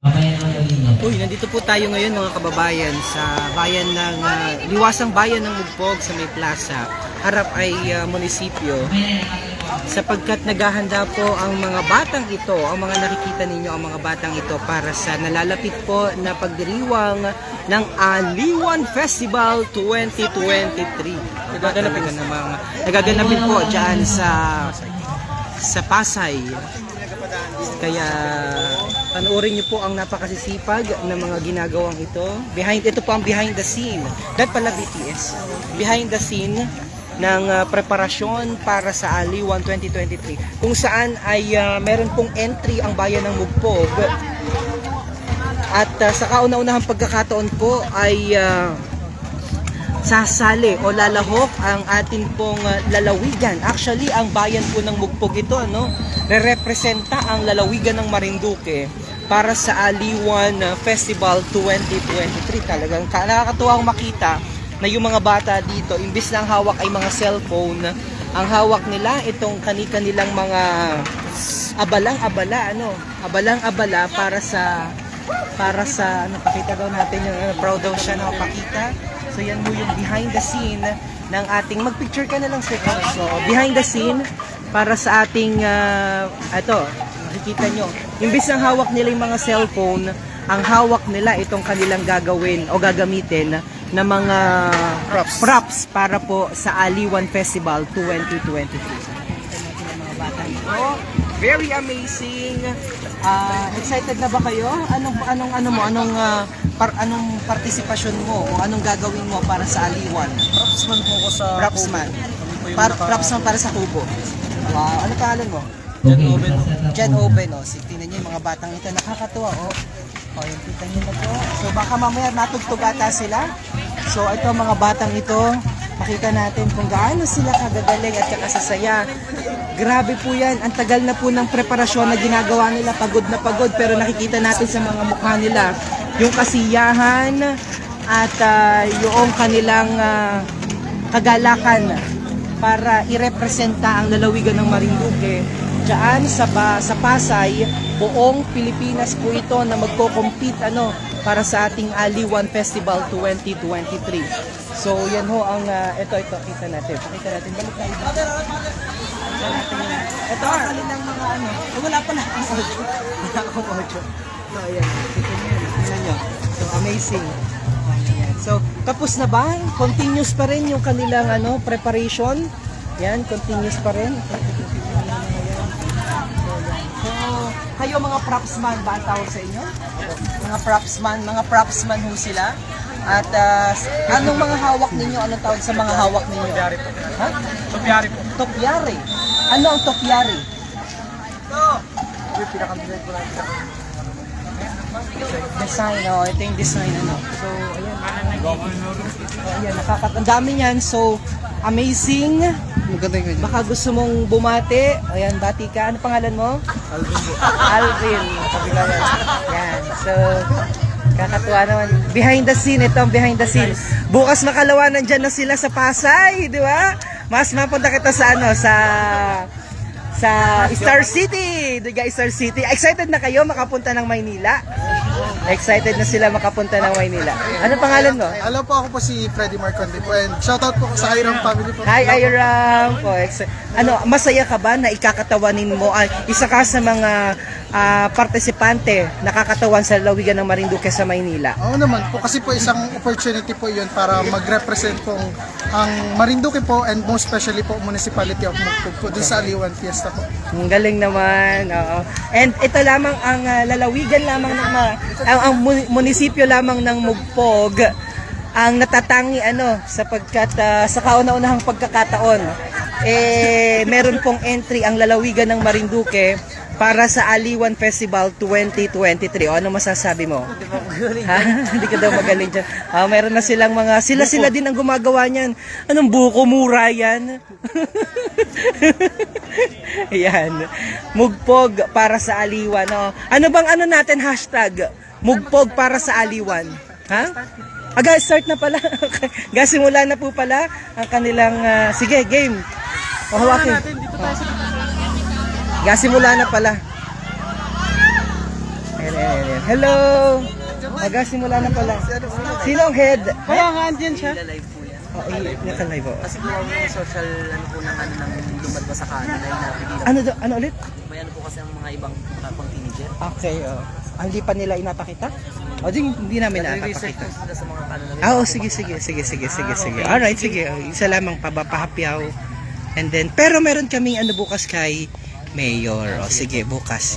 Uy, nandito po tayo ngayon mga kababayan sa bayan ng ah, liwasang bayan ng Mugpog sa May Plaza. Harap ay ah, munisipyo sapagkat naghahanda po ang mga batang ito, ang mga nakikita ninyo ang mga batang ito para sa nalalapit po na pagdiriwang ng Aliwan Festival 2023. Nagaganapin na mga nagaganapin po diyan sa sa Pasay. Kaya panoorin niyo po ang napakasisipag ng mga ginagawang ito. Behind ito po ang behind the scene. That pala BTS. Behind the scene ng ah, preparasyon para sa Aliwan 2023 kung saan ay ah, meron pong entry ang bayan ng Mugpog at ah, sa kauna-unahang pagkakataon po ay ah, sasali o lalahok ang atin pong uh, lalawigan. Actually, ang bayan po ng Mugpog ito, ano, re-representa ang lalawigan ng Marinduque para sa Aliwan uh, Festival 2023. Talagang ka- nakakatuwang makita na yung mga bata dito, imbis na ang hawak ay mga cellphone, ang hawak nila itong kani-kanilang mga abalang-abala, ano, abalang-abala para sa para sa ano pakita daw natin yung ano, proud daw siya na pakita so yan mo yung behind the scene ng ating magpicture ka na lang sir. So behind the scene para sa ating uh, ito makikita nyo imbis ng hawak nila yung mga cellphone ang hawak nila itong kanilang gagawin o gagamitin na mga props, props para po sa Aliwan Festival 2023 So, mga bata ito. Very amazing. Ah, excited na ba kayo? Anong anong ano mo? Anong ah, par, anong partisipasyon mo o anong gagawin mo para sa Aliwan? Propsman po ako sa Propsman. Kami po yung Par, naka- propsman para sa Kubo. Wow, ano pangalan mo? Jan Oben. Jen Oben, oh. Si, tingnan niyo yung mga batang ito. Nakakatuwa, oh. Oh, yung kita niyo na po. So, baka mamaya natugtog ata sila. So, ito mga batang ito, makita natin kung gaano sila kagagaling at kakasasaya. Grabe po yan. Ang tagal na po ng preparasyon na ginagawa nila. Pagod na pagod. Pero nakikita natin sa mga mukha nila yung kasiyahan at ah, yung kanilang ah, kagalakan para irepresenta ang lalawigan ng Marinduque diyan sa ba, sa Pasay buong Pilipinas po ito na magko-compete ano para sa ating Aliwan Festival 2023 so yan ho ang ah, ito ito kita natin. Pakita natin balik tayo ito ang kanilang mga ano eh, wala pa na akong audio. Wala akong audio. So ayan kita nyo tingnan nyo so amazing. So, tapos na ba? Continuous pa rin yung kanilang ano, preparation. Yan, continuous pa rin. So, kayo mga propsman ba ang tawag sa inyo? Mga propsman, mga propsman ho sila. At ah, anong mga hawak ninyo? Anong tawag sa mga hawak ninyo? Topyari po. Ha? Topyari po. Topyari. Ano ang topyari? Yung pinaka-design ko lang. Design, oh, ito yung design, ano. So, ayan. Ayan, nakakat... Ang dami niyan. So, amazing. Maganda yung. Baka gusto mong bumati. Ayan, bati ka. Ano pangalan mo? Alvin. Alvin. Kabilayan. Yan. So, kakatuwa naman. Behind the scene, ito ang behind the scene. Bukas makalawa nandyan na sila sa Pasay, di ba? Mas mapunta kita sa ano, sa sa Star City. Diga Star City. Excited na kayo makapunta ng Maynila? Excited na sila makapunta ng Maynila. Ano pangalan mo? Alam po ako po si Freddy Marconde po and shoutout po sa Iram family po. Hi, Iram po. Ano, masaya ka ba na ikakatawanin mo ay isa ka sa mga ah, partisipante nakakatawan sa lalawigan ng Marinduque sa Maynila? Oo naman po kasi po isang opportunity po yun para mag-represent po ang Marinduque po and most especially po municipality of Mugpog po dun sa Aliwan Fiesta po. Ang galing naman. Oo. And ito lamang ang ah, lalawigan lamang ng ma- ang, ang mu- munisipyo lamang ng Mugpog ang natatangi ano sapagkat ah, sa kauna-unahang pagkakataon eh meron pong entry ang lalawigan ng Marinduque para sa Aliwan Festival 2023. O ano masasabi mo? Ha? Hindi ka daw magaling dyan. Ah, meron na silang mga, sila-sila din ang gumagawa niyan. Anong buko mura yan? Yan. Mugpog para sa Aliwan. No? Ano bang ano natin hashtag? Mugpog para sa Aliwan. Ha? Aga, start na pala. Ga, simula na po pala ang kanilang, ah, sige, game. O, hawakin. Ga, simula na pala. ayan, ayan, ayan. Hello! Magasimula na pala. Sino ang head? Kaya nga, andyan siya. Live po yan. Oh, naka-live oh. Kasi po ang social ano po ng ano ng lumalabas sa kanan ay napigilan. Ano, do- ano ulit? May ano po kasi ang mga ibang mga pang teenager. Okay, oh. Ah, hindi pa nila inapakita? O, di, hindi namin na Ah, oh, sige, sige, sige, sige, sige, sige. Alright, sige. Oh, isa lamang pabapahapyaw. And then, pero meron kaming ano bukas kay Mayor. O, sige, bukas.